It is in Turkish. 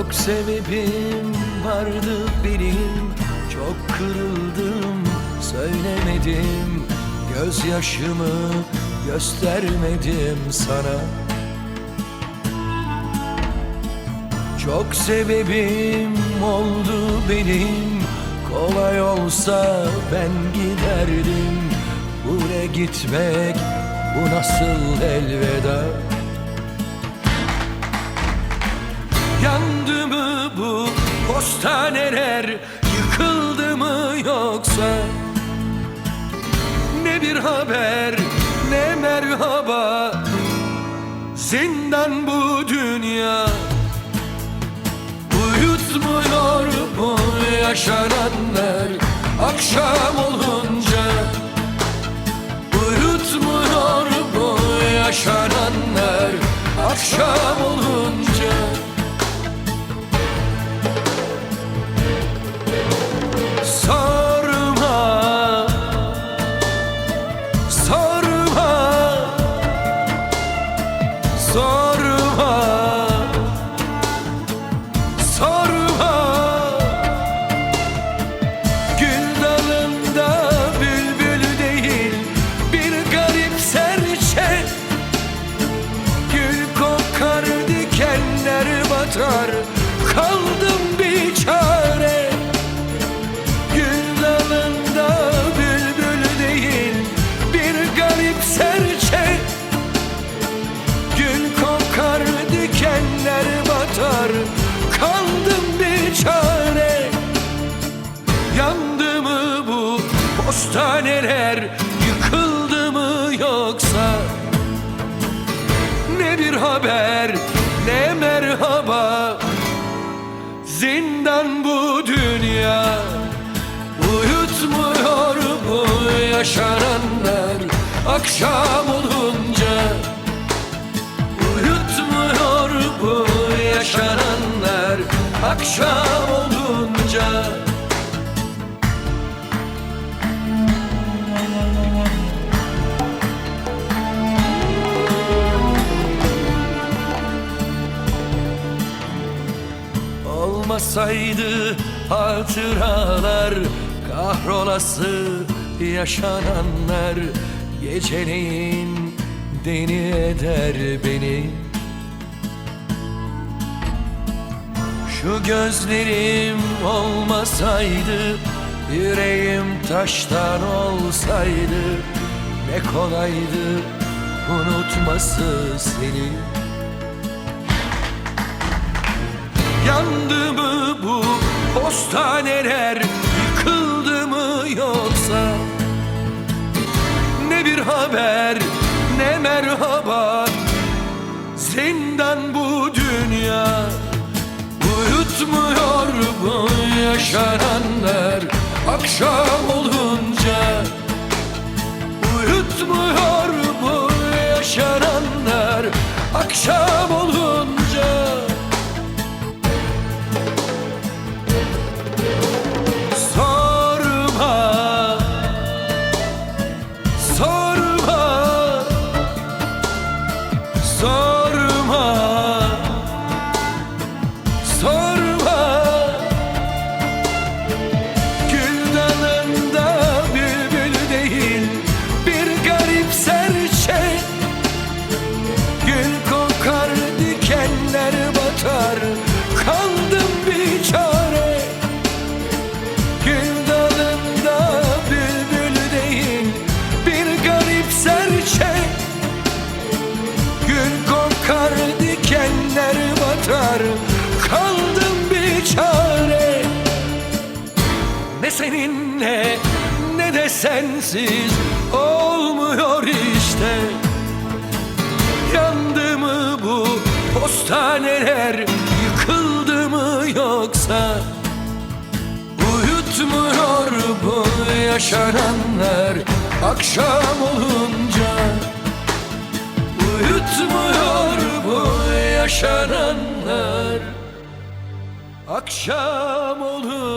Çok sebebim vardı benim Çok kırıldım söylemedim. Gözyaşımı göstermedim sana. Çok sebebim oldu benim Kolay olsa ben giderdim. Bu ne gitmek bu nasıl elveda Yandı mı bu postaneler? Yıkıldı mı yoksa? Ne bir haber ne merhaba. Zindan bu dünya. Uyutmuyor bu yaşananlar Akşam olunca. Uyutmuyor bu yaşananlar Akşam olunca batar Kaldım bir çare. Gül dalında bülbül değil Bir garip serçe. Gül kokar dikenler batar Kaldım bir çare. Yandı mı bu postaneler Zindan bu dünya Uyutmuyor bu yaşananlar. Akşam olunca Uyutmuyor bu yaşananlar. Akşam olunca Olmasaydı hatıralar Kahrolası yaşananlar Geceleyin deni eder beni. Şu gözlerim olmasaydı Yüreğim taştan olsaydı Ne kolaydı unutması seni Yandı mı bu postaneler Yıkıldı mı yoksa? Ne bir haber ne merhaba. Zindan bu dünya Uyutmuyor bu yaşananlar. Akşam olunca Uyutmuyor bu yaşananlar. Akşam seninle ne de sensiz Olmuyor işte. Yandı mı bu postaneler Yıkıldı mı yoksa? Uyutmuyor bu yaşananlar Akşam olunca. Uyutmuyor bu yaşananlar Akşam olunca